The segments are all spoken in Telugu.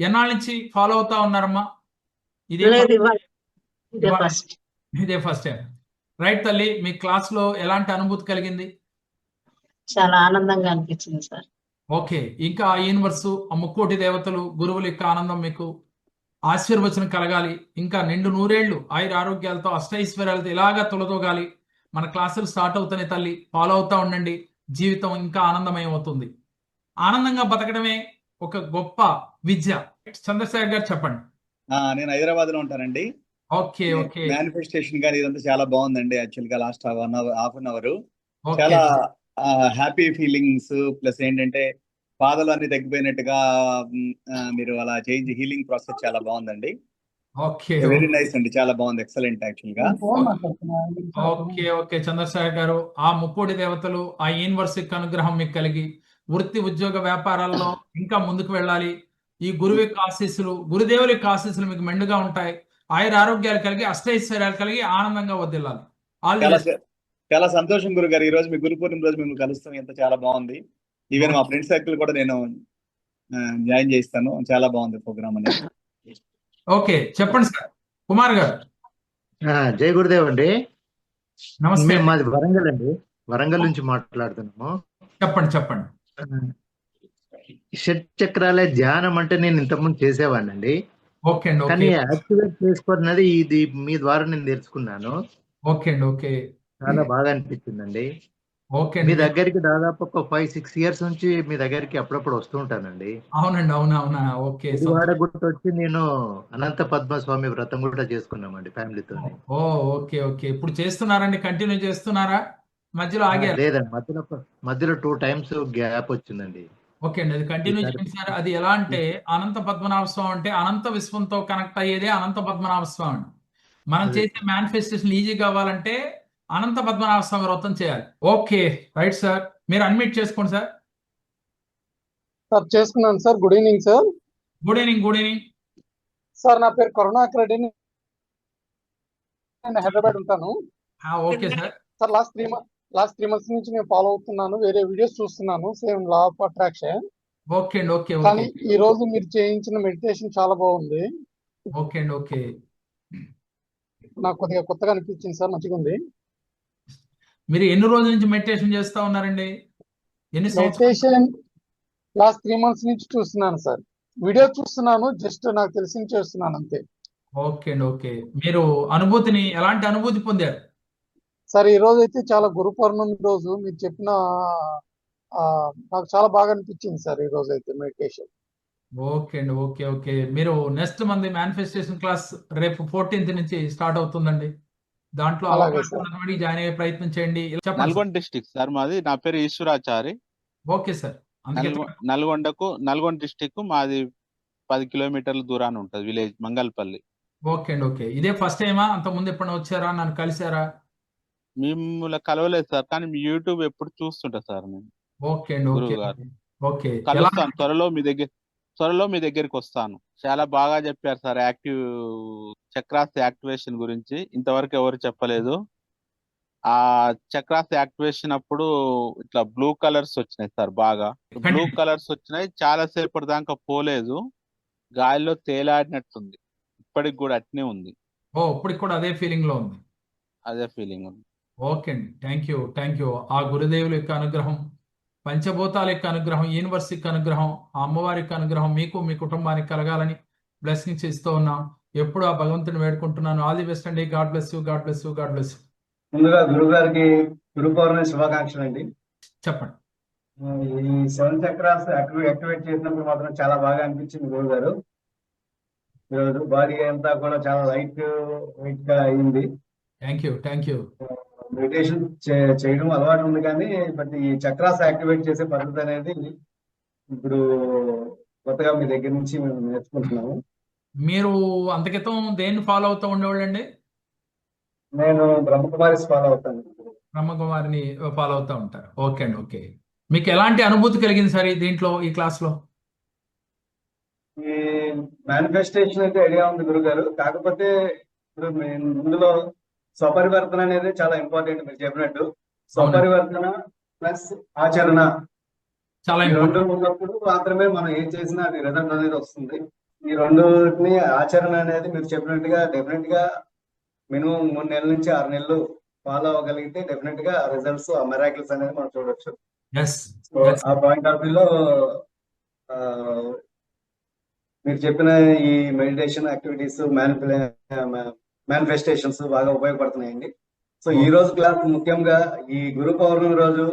ఎన్నాళ్ళ నుంచి ఫాలో అవుతా ఉన్నారమ్మా? ఇదే ఫస్ట్ టైం రైట్ తల్లి మీ క్లాస్లో ఎలాంటి అనుభూతి కలిగింది? చాలా ఆనందంగా అనిపించింది సార్. ఓకే ఇంకా ఆ యూనివర్సు ఆ ముక్కోటి దేవతలు గురువుల యొక్క ఆనందం మీకు ఆశీర్వచనం కలగాలి. ఇంకా నిండు నూరేళ్ళు ఆయుర ఆరోగ్యాలతో అష్టైశ్వర్యాలతో ఇలాగా తొలతోగాలి. మన క్లాసులు స్టార్ట్ అవుతున్నాయి తల్లి. ఫాలో అవుతా ఉండండి. జీవితం ఇంకా ఆనందమయం అవుతుంది. ఆనందంగా బతకడమే ఒక గొప్ప విద్య. చంద్రశేఖర్ గారు చెప్పండి. ఆ, నేను హైదరాబాద్లో ఉంటానండి. Okay okay. మేనిఫెస్టేషన్ కానీ ఇదంతా చాలా బాగుందండి యాక్చువల్గా last one hour half an hour చాలా హ్యాపీ ఫీలింగ్స్ ప్లస్ ఏంటంటే బాధలు అన్ని తగ్గిపోయినట్టుగా మీరు అలా చేంజ్ హీలింగ్ ప్రాసెస్ చాలా బాగుందండి. ఓకే. వెరీ నైస్ అండి చాలా బాగుంది ఎక్సలెంట్ యాక్చువల్గా. Okay okay. చంద్రశేఖర్ గారు ఆ ముక్కోటి దేవతలు ఆ యూనివర్సిటీ అనుగ్రహం మీకు కలిగి వృత్తి ఉద్యోగ వ్యాపారాల్లో ఇంకా ముందుకు వెళ్ళాలి. ఈ గురువు యొక్క ఆశీస్సులు గురుదేవుల యొక్క ఆశీస్సులు మీకు మెండుగా ఉంటాయి. ఆయుర ఆరోగ్యాలు కలిగి అష్టైశ్వర్యాలు కలిగి ఆనందంగా వదిలాలి చాలా సంతోషం గురు గారు ఈ రోజు మీ గురు పూర్ణిమ రోజు మిమ్మల్ని కలుస్తాం. ఎంత చాలా బాగుంది. ఈవెన్ మా ఫ్రెండ్ సర్కిల్ కూడా నేను జాయిన్ చేస్తాను. చాలా బాగుంది ప్రోగ్రామ్ అనేది. ఓకే చెప్పండి సార్. కుమార్ గారు. ఆ, జై గురుదేవ్ అండి. నమస్తే. మాది వరంగల్ అండి. వరంగల్ నుంచి మాట్లాడుతున్నాము. చెప్పండి చెప్పండి. షట్ చక్రాలే ధ్యానం అంటే నేను ఇంతకుముందు చేసేవాడిని అండి ఓకే అండి కానీ యాక్టివేట్ చేసుకోవడం ఇది మీ ద్వారా నేను తెలుసుకున్నాను ఓకే అండి ఓకే. చాలా బాగా అనిపించిందండి. ఓకే మీ దగ్గరికి దాదాపు ఒక ఫైవ్ సిక్స్ ఇయర్స్ నుంచి మీ దగ్గరికి అప్పుడప్పుడు వస్తూ ఉంటానండి. అవునండి అవునా అవునా ఓకే. గుట్ట వచ్చి నేను అనంత పద్మస్వామి వ్రతం కూడా చేసుకున్నామండి ఫ్యామిలీతో ఓ ఓకే ఓకే. ఇప్పుడు చేస్తున్నారండి కంటిన్యూ చేస్తున్నారా? మధ్యలో ఆగారు. లేదండి. మధ్యలో మధ్యలో టూ టైమ్స్ గ్యాప్ వచ్చిందండి. ఓకే అండి. అది కంటిన్యూ చేయండి సార్. అది ఎలా అంటే అనంత పద్మనాభ స్వామి అంటే అనంత విశ్వంతో కనెక్ట్ అయ్యేదే అనంత పద్మనాభ స్వామి మనం. చేసే మేనిఫెస్టేషన్ ఈజీ కావాలంటే అనంత పద్మనాభ స్వామి వ్రతం చేయాలి. ఓకే. Right sir. మీరు అన్మిట్ చేసుకోండి సార్. సార్ చేసుకున్నాను sir. Good evening sir. Good evening good evening. Sir నా పేరు కరుణాకర్ రెడ్డి. నేను హైదరాబాద్ ఉంటాను. Okay sir. Sir last three month last three months నుంచి నేను ఫాలో అవుతున్నాను వేరే వీడియోస్ చూస్తున్నాను same law of attraction okay అండి ఓకే కానీ ఈ రోజు మీరు చేయించిన మెడిటేషన్ చాలా బాగుంది. ఓకే అండి ఓకే నాకు కొద్దిగా కొత్తగా అనిపించింది సార్ మంచిగా ఉంది. మీరు ఎన్ని రోజుల నుంచి మెడిటేషన్ చేస్తా ఉన్నారండి? ఎన్ని మెడిటేషన్ లాస్ట్ త్రీ మంత్స్ నుంచి చూస్తున్నాను సార్. వీడియో చూస్తున్నాను జస్ట్ నాకు తెలిసింది చేస్తున్నాను అంతే. ఓకే అండి ఓకే మీరు అనుభూతిని ఎలాంటి అనుభూతి పొందారు? సార్ ఈ రోజు అయితే చాలా గురు పౌర్ణమి రోజు మీరు చెప్పిన నాకు చాలా బాగా అనిపించింది సార్ ఈ రోజు అయితే మెడిటేషన్. ఓకే అండి ఓకే ఓకే. మీరు నెక్స్ట్ మంది మేనిఫెస్టేషన్ క్లాస్ రేపు ఫోర్టీన్త్ నుంచి స్టార్ట్ అవుతుందండి. దాంట్లో జాయిన్ అయ్యే ప్రయత్నం చేయండి. నల్గొండ డిస్టిక్ సార్ మాది. నా పేరు Eshwarachari. Okay sir. నల్గొండకు Nalgonda district మాది పది కిలోమీటర్ల దూరాన ఉంటుంది విలేజ్ మంగళపల్లి ఓకే అండి ఓకే. ఇదే ఫస్ట్ టైమా? అంత ముందు ఎప్పుడైనా వచ్చారా? నన్ను కలిసారా? మిమ్మల్ని కలవలేదు సార్ కానీ మీ యూట్యూబ్ ఎప్పుడు చూస్తుంటా సార్ నేను. ఓకే అండి గురువు గారు. ఓకే. ఎలా కలుస్తాను త్వరలో మీ దగ్గర త్వరలో మీ దగ్గరికి వస్తాను. చాలా బాగా చెప్పారు సార్ యాక్టివ్ చక్రాస్ యాక్టివేషన్ గురించి. ఇంతవరకు ఎవరు చెప్పలేదు. ఆ చక్రాస్ యాక్టివేషన్ అప్పుడు ఇట్లా బ్లూ కలర్స్ వచ్చినాయి సార్ బాగా. బ్లూ. కలర్స్ వచ్చినాయి చాలా సేపటి దాకా పోలేదు. గాలిలో తేలాడినట్టుంది. ఇప్పటికి కూడా అట్నే ఉంది. ఓ ఇప్పటికి కూడా అదే ఫీలింగ్లో ఉంది. అదే ఫీలింగ్ ఉంది. ఓకే అండి. థ్యాంక్ యూ థ్యాంక్ యూ ఆ గురుదేవుల యొక్క అనుగ్రహం పంచభూతాల యొక్క అనుగ్రహం యూనివర్స్ యొక్క అనుగ్రహం ఆ అమ్మవారి యొక్క అనుగ్రహం మీకు మీ కుటుంబానికి కలగాలని బ్లెస్సింగ్స్ ఇస్తూ ఉన్నాం. ఎప్పుడు ఆ భగవంతుని వేడుకుంటున్నాను. ఆల్ ది బెస్ట్ అండి. God bless you God bless you God bless you ముందుగా గురువు గారికి గురు పౌర్ణమి శుభాకాంక్షలు అండి. చెప్పండి. ఈ సెవెన్ చక్రాస్ యాక్టివేట్ యాక్టివేట్ చేసినప్పుడు మాత్రం చాలా బాగా అనిపించింది గురువు గారు ఈరోజు బాడీ అంతా కూడా చాలా లైట్ వెయిట్గా అయింది. Thank you thank you meditation చేయడం అలవాటు ఉంది కానీ బట్ ఈ చక్రాస్ యాక్టివేట్ చేసే పద్ధతి అనేది ఇప్పుడు కొత్తగా మీ దగ్గర నుంచి మేము నేర్చుకుంటున్నాము. మీరు అంత క్రితం దేన్ని ఫాలో అవుతూ ఉండేవాళ్ళండి నేను బ్రహ్మకుమారిస్ ఫాలో అవుతాను. బ్రహ్మకుమారిని ఫాలో అవుతూ ఉంటారు. ఓకే అండి ఓకే. మీకు ఎలాంటి అనుభూతి కలిగింది సార్ దీంట్లో ఈ క్లాస్లో? ఈ మేనిఫెస్టేషన్ అయితే ఐడియా ఉంది గురుగారు. కాకపోతే ఇప్పుడు ఇందులో స్వపరివర్తన అనేది చాలా ఇంపార్టెంట్ మీరు చెప్పినట్టు. స్వపరివర్తన ప్లస్ ఆచరణ. చాలా రెండు ఉన్నప్పుడు మాత్రమే మనం ఏం చేసినా అది రిజల్ట్ అనేది వస్తుంది. ఈ రెండుని ఆచరణ అనేది మీరు చెప్పినట్టుగా డెఫినెట్గా మినిమం మూడు నెలల నుంచి ఆరు నెలలు ఫాలో అవ్వగలిగితే డెఫినెట్గా రిజల్ట్స్ ఆ మెరాకిల్స్ అనేది మనం చూడొచ్చు. ఆ పాయింట్ ఆఫ్ వ్యూలో మీరు చెప్పిన ఈ మెడిటేషన్ యాక్టివిటీస్ మేనిఫెస్టేషన్స్ బాగా ఉపయోగపడుతున్నాయండి. సో ఈ రోజు క్లాస్ ముఖ్యంగా ఈ గురు పౌర్ణమి రోజు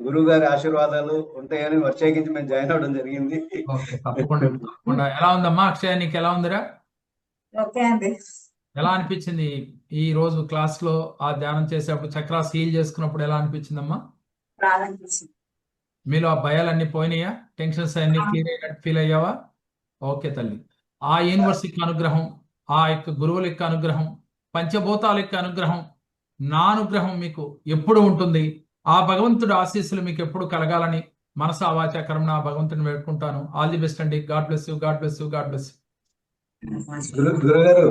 గురువు గారి ఆశీర్వాదాలు ఉంటాయని ప్రత్యేకించి మేము జాయిన్ అవ్వడం జరిగింది. తప్పకుండా ఎలా ఉందమ్మా అక్షయ నీకు ఎలా ఉందిరా? ఓకే అండి. ఎలా అనిపించింది ఈ రోజు క్లాస్లో ఆ ధ్యానం చేసేటప్పుడు చక్రాస్ హీల్ చేసుకున్నప్పుడు ఎలా అనిపించిందమ్మా? మీలో ఆ భయాలన్నీ పోయినాయా? టెన్షన్స్ అన్ని క్లియర్ అయినట్టు ఫీల్ అయ్యావా? ఓకే తల్లి. ఆ యూనివర్సిటీ అనుగ్రహం ఆ యొక్క గురువుల యొక్క అనుగ్రహం పంచభూతాల యొక్క అనుగ్రహం నా అనుగ్రహం మీకు ఎప్పుడు ఉంటుంది? ఆ భగవంతుడు ఆశీస్సులు మీకు ఎప్పుడు కలగాలని మనసు ఆవాచ ఆ భగవంతుని వేడుకుంటాను. ఆల్ ది బెస్ట్ అండి. God bless you God bless you God bless గురు గురుగారు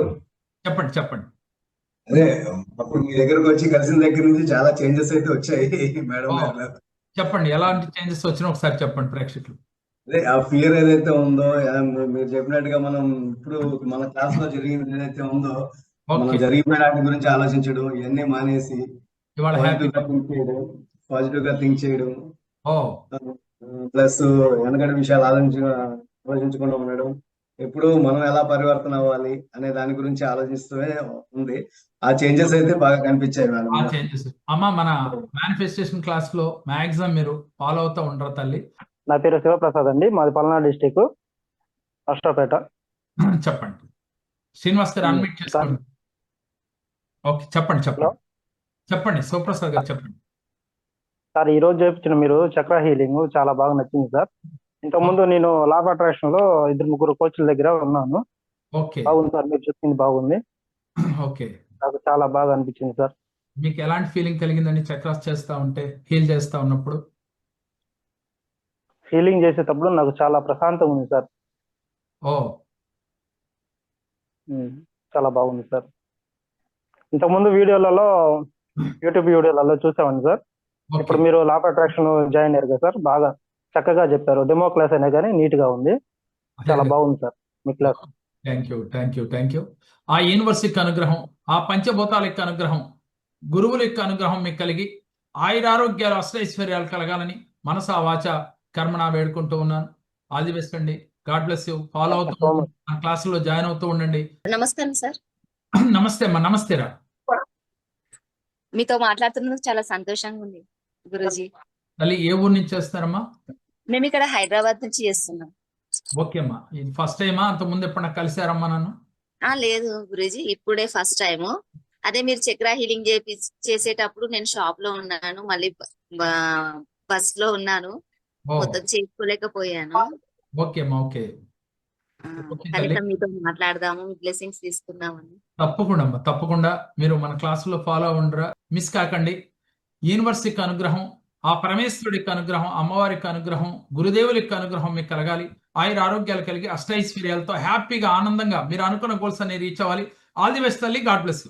చెప్పండి చెప్పండి. అదే అప్పుడు మీ దగ్గరకు వచ్చి కలిసిన దగ్గర నుంచి చాలా చేంజెస్ అయితే వచ్చాయి మేడం. చెప్పండి ఎలాంటి చేంజెస్ వచ్చినా ఒకసారి చెప్పండి ప్రేక్షకులు. అదే ఆ ఫియర్ ఏదైతే ఉందో మీరు చెప్పినట్టుగా మనం ఇప్పుడు మన క్లాస్లో జరిగింది ఏదైతే ఉందో మనం జరిగిపోయిన వాటి గురించి ఆలోచించడం ఇవన్నీ మానేసి పాజిటివ్గా థింక్ చేయడం ప్లస్ వెనకటి విషయాలు ఆలోచించ ఆలోచించకుండా ఉండడం ఎప్పుడు మనం ఎలా పరివర్తన అవ్వాలి అనే దాని గురించి ఆలోచిస్తూనే ఉంది. ఆ చేంజెస్ అయితే బాగా కనిపించాయి ఆ చేంజెస్ అమ్మ మన మేనిఫెస్టేషన్ క్లాస్లో మాక్సిమం మీరు ఫాలో అవుతూ ఉండరు తల్లి. నా పేరు శివప్రసాద్ అండి. మాది పల్నాడు డిస్టిక్ అష్టపేట. చెప్పండి. శ్రీనివాస్ గారు. అన్మిట్ చేసుకోండి. ఓకే చెప్పండి చెప్పండి. చెప్పండి శివప్రసాద్ గారు చెప్పండి. సార్ ఈ రోజు చేపించిన మీరు చక్ర హీలింగ్ చాలా బాగా నచ్చింది సార్. ఇంతకుముందు నేను లాభ అట్రాక్షన్లో ఇద్దరు ముగ్గురు కోచ్ల దగ్గర ఉన్నాను. ఓకే. బాగుంది సార్ మీరు చెప్పింది బాగుంది. ఓకే. నాకు చాలా బాగా అనిపించింది సార్. మీకు ఎలాంటి ఫీలింగ్ కలిగిందండి చక్రాస్ చేస్తా ఉంటే హీల్ చేస్తా ఉన్నప్పుడు? హీలింగ్ చేసేటప్పుడు నాకు చాలా ప్రశాంతంగా ఉంది సార్. ఓ. చాలా బాగుంది సార్. ఇంతకుముందు వీడియోలలో యూట్యూబ్ వీడియోలలో చూసామండి సార్. ఇప్పుడు మీరు లాభ అట్రాక్షన్ జాయిన్ అయ్యారు కదా సార్ బాగా చక్కగా చెప్పారు. డెమో క్లాస్ అయినా కానీ నీట్గా ఉంది. చాలా బాగుంది sir me class thank you thank you thank you ఆ యూనివర్సిటీ అనుగ్రహం ఆ పంచభూతాల యొక్క అనుగ్రహం గురువుల యొక్క అనుగ్రహం మీకు కలిగి ఆయురారోగ్యాలు అష్టైశ్వర్యాలు కలగాలని మనస వాచ కర్మణ వేడుకుంటూ ఉన్నాను. ఆల్ ది బెస్ట్ అండి. God bless you. ఫాలో అవుతూ. ఆ క్లాసులో జాయిన్ అవుతూ ఉండండి. నమస్కారం సార్. నమస్తే అమ్మా. నమస్తే రా. మీతో మాట్లాడుతున్నందుకు చాలా సంతోషంగా ఉంది గురూజీ. తల్లి ఏ ఊరు నుంచి చేస్తారమ్మా మేము ఇక్కడ హైదరాబాద్ నుంచి చేస్తున్నాం. ఓకే అమ్మా. ఇది ఫస్ట్ టైమా? అంత ముందు ఎప్పుడన్నా కలిసారమ్మా నన్ను? ఆ లేదు గురూజీ. ఇప్పుడే ఫస్ట్ టైం అదే మీరు చక్ర హీలింగ్ చేపి చేసేటప్పుడు నేను షాప్లో ఉన్నాను. మళ్ళీ బస్లో ఉన్నాను. మొత్తం చేసుకోలేకపోయాను. ఓకే అమ్మా ఓకే. ఆ, ఓకే కనుక తల్లి. మీతో మాట్లాడదాము బ్లెస్సింగ్స్ తీసుకుందామని. తప్పకుండా అమ్మా తప్పకుండా మీరు మన క్లాసులో ఫాలో ఉండరా మిస్ కాకండి. యూనివర్సిటీకి అనుగ్రహం ఆ పరమేశ్వరుడి యొక్క అనుగ్రహం అమ్మవారి యొక్క అనుగ్రహం గురుదేవుల యొక్క అనుగ్రహం మీకు కలగాలి. ఆయుర ఆరోగ్యాలు కలిగి అష్టైశ్వర్యాలతో హ్యాపీగా ఆనందంగా మీరు అనుకున్న గోల్స్ అన్ని రీచ్ అవ్వాలి. ఆల్ ది బెస్ట్ తల్లి. గాడ్ బ్లెస్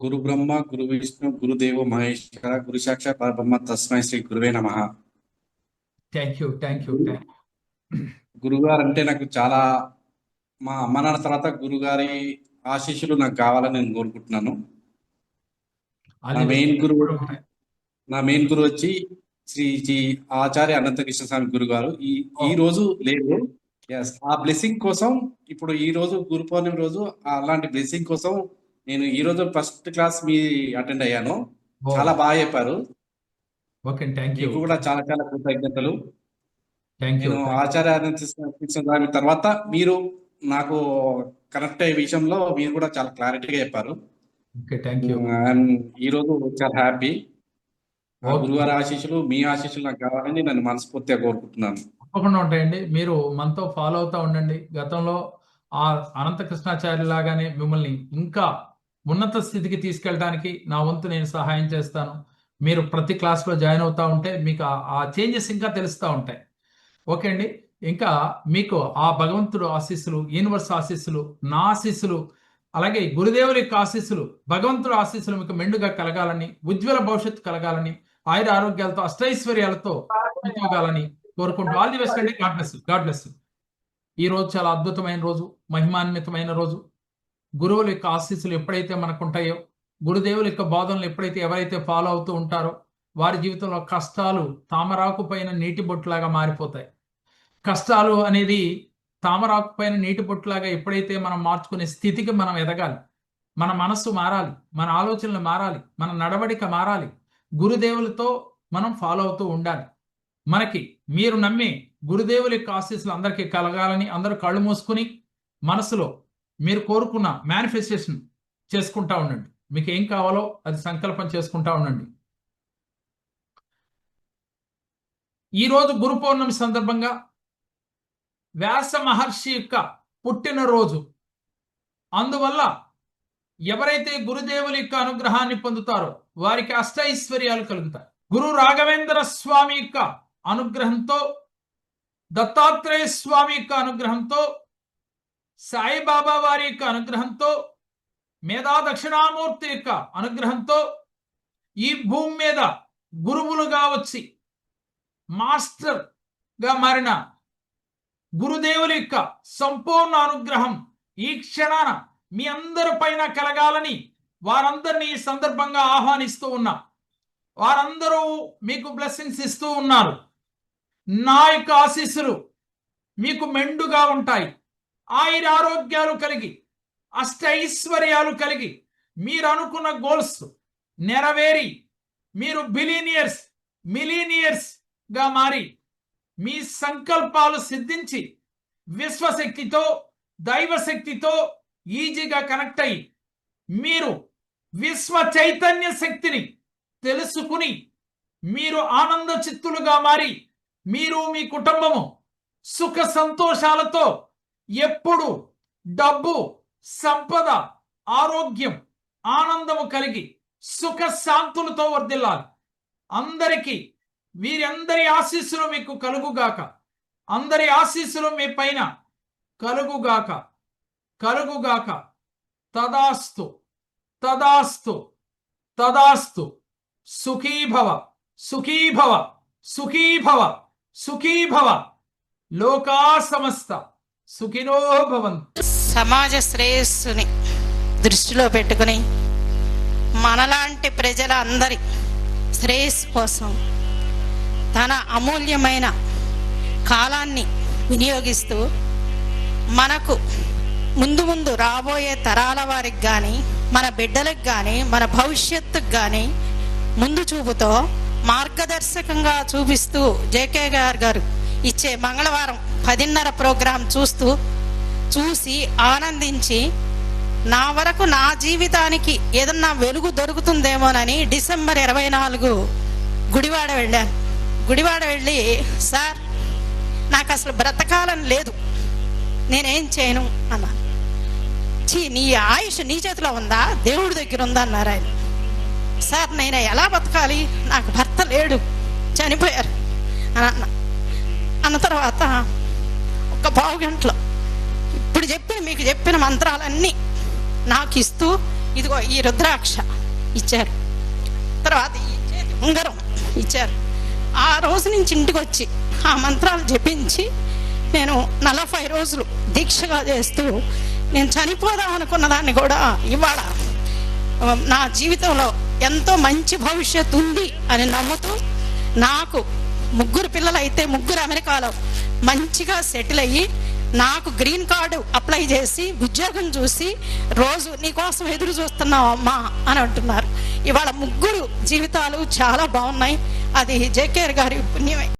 గురు బ్రహ్మ గురు విష్ణు గురుదేవ మహేశ్వర గురు సాక్షాత్ పరబ్రహ్మ తస్మై శ్రీ గురువే నమ. థ్యాంక్ యూ థ్యాంక్ యూ గురుగారు అంటే నాకు చాలా మా అమ్మ నాన్న తర్వాత గురుగారి ఆశీస్సులు నాకు కావాలని నేను కోరుకుంటున్నాను. నా మెయిన్ గురువు నా మెయిన్ గురువు వచ్చి శ్రీ శ్రీ ఆచార్య అనంతకృష్ణ స్వామి గురుగారు. ఈ ఈ రోజు లేదు. ఎస్ ఆ బ్లెస్సింగ్ కోసం ఇప్పుడు ఈ రోజు గురు పౌర్ణమి రోజు అలాంటి బ్లెస్సింగ్ కోసం నేను ఈ రోజు ఫస్ట్ క్లాస్ మీ అటెండ్ అయ్యాను. చాలా బాగా చెప్పారు. ఓకే థ్యాంక్ యూ కూడా చాలా చాలా కృతజ్ఞతలు. థ్యాంక్ యూ ఆచార్య స్వామి తర్వాత మీరు నాకు కనెక్ట్ అయ్యే విషయంలో మీరు కూడా చాలా క్లారిటీగా చెప్పారు. ఓకే థ్యాంక్ యూ ఐఎమ్ ఈ రోజు చాలా హ్యాపీ. గురువారి ఆశీస్సులు మీ ఆశీస్సులు నాకు కావాలని నన్ను మనస్ఫూర్తిగా కోరుకుంటున్నాను. తప్పకుండా ఉంటాయండి. మీరు మనతో ఫాలో అవుతా ఉండండి. గతంలో ఆ అనంత కృష్ణాచార్య లాగానే మిమ్మల్ని ఇంకా ఉన్నత స్థితికి తీసుకెళ్ళడానికి నా వంతు నేను సహాయం చేస్తాను. మీరు ప్రతి క్లాస్లో జాయిన్ అవుతూ ఉంటే మీకు ఆ- చేంజెస్ ఇంకా తెలుస్తూ ఉంటాయి. ఓకే అండి? ఇంకా మీకు ఆ భగవంతుడు ఆశీస్సులు యూనివర్స్ ఆశీస్సులు నా ఆశీస్సులు అలాగే గురుదేవుని యొక్క ఆశీస్సులు భగవంతుడు ఆశీస్సులు మీకు మెండుగా కలగాలని ఉజ్వల భవిష్యత్తు కలగాలని ఆయుర ఆరోగ్యాలతో అష్టైశ్వర్యాలతో కావాలని కోరుకుంటూ ఆల్ ది బెస్ట్ అండి. గాడ్ బ్లెస్ గాడ్ బ్లెస్ ఈ రోజు చాలా అద్భుతమైన రోజు మహిమాన్వితమైన రోజు. గురువుల యొక్క ఆశీస్సులు ఎప్పుడైతే మనకు ఉంటాయో గురుదేవుల యొక్క బోధనలు ఎప్పుడైతే ఎవరైతే ఫాలో అవుతూ ఉంటారో వారి జీవితంలో కష్టాలు తామరాకు పైన నీటి బొట్టులాగా మారిపోతాయి. కష్టాలు అనేది తామరాకు పైన నీటి బొట్టులాగా ఎప్పుడైతే మనం మార్చుకునే స్థితికి మనం ఎదగాలి మన మనస్సు మారాలి మన ఆలోచనలు మారాలి మన నడవడిక మారాలి గురుదేవులతో మనం ఫాలో అవుతూ ఉండాలి. మనకి మీరు నమ్మి గురుదేవుల యొక్క ఆశీస్సులు అందరికీ కలగాలని అందరూ కళ్ళు మూసుకుని మనసులో మీరు కోరుకున్న మేనిఫెస్టేషన్ చేసుకుంటా ఉండండి. మీకు ఏం కావాలో అది సంకల్పం చేసుకుంటా ఉండండి. ఈరోజు గురు పౌర్ణమి సందర్భంగా వ్యాస మహర్షి యొక్క పుట్టినరోజు. అందువల్ల ఎవరైతే గురుదేవుల యొక్క అనుగ్రహాన్ని పొందుతారో వారికి అష్టైశ్వర్యాలు కలుగుతాయి. గురు రాఘవేంద్ర స్వామి యొక్క అనుగ్రహంతో దత్తాత్రేయ స్వామి యొక్క అనుగ్రహంతో సాయిబాబా వారి యొక్క అనుగ్రహంతో మేధా దక్షిణామూర్తి యొక్క అనుగ్రహంతో ఈ భూమి మీద గురువులుగా వచ్చి మాస్టర్గా మారిన గురుదేవుల యొక్క సంపూర్ణ అనుగ్రహం ఈ క్షణాన మీ అందరి పైన కలగాలని వారందరినీ ఈ సందర్భంగా ఆహ్వానిస్తూ ఉన్నా. వారందరూ మీకు బ్లెస్సింగ్స్ ఇస్తూ ఉన్నారు. నా యొక్క ఆశీస్సులు మీకు మెండుగా ఉంటాయి. ఆయుర ఆరోగ్యాలు కలిగి అష్టైశ్వర్యాలు కలిగి మీరు అనుకున్న గోల్స్ నెరవేరి మీరు బిలీనియర్స్ మిలీనియర్స్గా మారి మీ సంకల్పాలు సిద్ధించి విశ్వశక్తితో దైవశక్తితో ఈజీగా కనెక్ట్ అయ్యి మీరు విశ్వ చైతన్య శక్తిని తెలుసుకుని మీరు ఆనంద చిత్తులుగా మారి మీరు మీ కుటుంబము సుఖ సంతోషాలతో ఎప్పుడు డబ్బు సంపద ఆరోగ్యం ఆనందము కలిగి సుఖ శాంతులతో వర్దిల్లాలి అందరికీ వీరందరి ఆశీస్సులు మీకు కలుగుగాక. అందరి ఆశీస్సులు మీ పైన కలుగుగాక. కలుగుగాక. తదాస్తు తదాస్తు తదాస్తు. సుఖీభవ సుఖీభవ సుఖీభవ సుఖీభవ. లోకా సమస్త. సుఖినో భవంతు. సమాజ శ్రేయస్సుని దృష్టిలో పెట్టుకుని మనలాంటి ప్రజల అందరి శ్రేయస్సు కోసం తన అమూల్యమైన కాలాన్ని వినియోగిస్తూ మనకు ముందు ముందు రాబోయే తరాల వారికి కానీ మన బిడ్డలకు కానీ మన భవిష్యత్తుకు కానీ ముందు చూపుతో మార్గదర్శకంగా చూపిస్తూ జేకే గారు గారు ఇచ్చే మంగళవారం పదిన్నర ప్రోగ్రాం చూస్తూ చూసి ఆనందించి నా వరకు నా జీవితానికి ఏదన్నా వెలుగు దొరుకుతుందేమోనని డిసెంబర్ ఇరవై నాలుగు గుడివాడ వెళ్ళాను. గుడివాడ వెళ్ళి సార్ నాకు అసలు బ్రతకాలని లేదు. నేనేం చేయను? అన్నా చీ నీ ఆయుష్ నీ చేతిలో ఉందా? దేవుడి దగ్గర ఉందా? అన్నారు ఆయన. సార్ నేను ఎలా బతకాలి? నాకు భర్త లేడు. చనిపోయారు. అని అన్న. అన్న తర్వాత ఒక పావు గంటలో చెప్పిన మీకు చెప్పిన మంత్రాలన్నీ నాకు ఇస్తూ ఇదిగో ఈ రుద్రాక్ష ఇచ్చారు. తర్వాత ఈ చేతి ఉంగరం ఇచ్చారు. ఆ రోజు నుంచి ఇంటికి వచ్చి ఆ మంత్రాలు జపించి నేను నలభై రోజులు దీక్షగా చేస్తూ నేను చనిపోదాం అనుకున్న దాన్ని కూడా ఇవాళ నా జీవితంలో ఎంతో మంచి భవిష్యత్తు ఉంది అని నమ్ముతూ నాకు ముగ్గురు పిల్లలు అయితే ముగ్గురు అమెరికాలో మంచిగా సెటిల్ అయ్యి నాకు గ్రీన్ కార్డు అప్లై చేసి ఉద్యోగం చూసి రోజు నీకోసం ఎదురు చూస్తున్నావు అమ్మా అని అంటున్నారు. ఇవాళ ముగ్గురు జీవితాలు చాలా బాగున్నాయి. అది జేకేఆర్ గారి పుణ్యమే.